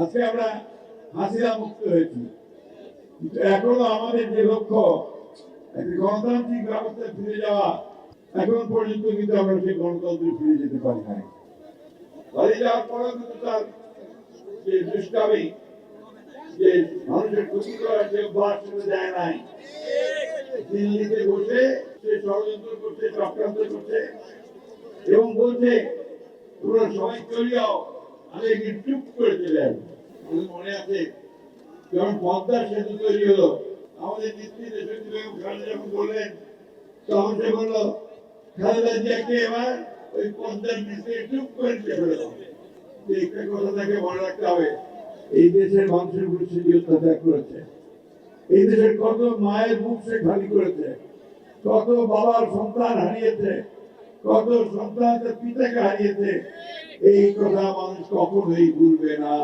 আজকে আমরা হাসিনা মুক্ত হয়েছি। কিন্তু এখনও আমাদের যে লক্ষ্য, একটি গণতান্ত্রিক ব্যবস্থায় ফিরে যাওয়া, এখন পর্যন্ত কিন্তু আমরা সেই গণতন্ত্রে ফিরে যেতে পারি নাই। পালিয়ে যাওয়ার পরেও কিন্তু তার যে দুষ্টামি, যে মানুষের ক্ষতি করার যে অভ্যাস যায় নাই। দিল্লিতে বসে, সে ষড়যন্ত্র করছে, চক্রান্ত করছে এবং বলছে, তোমরা সবাই চলে আমি চুপ করে চলে মনে আছে? যখন পদ্মা সেতু তৈরি হলো, আমাদের নেত্রী দেশনেত্রী বেগম খালেদা যখন বললেন, তখন সে বলল, খালেদা জিয়াকে এবার ওই পদ্মার নিচে চুপ করে দাও। তো একটা কথা তাকে মনে রাখতে হবে, এই দেশের মানুষের উপর সে অত্যাচার করেছে, এই দেশের কত মায়ের মুখ সে খালি করেছে, কত বাবার সন্তান হারিয়েছে কত সন্তান তার পিতাকে হারিয়েছে। এই কথা মানুষ কখনোই ভুলবে না।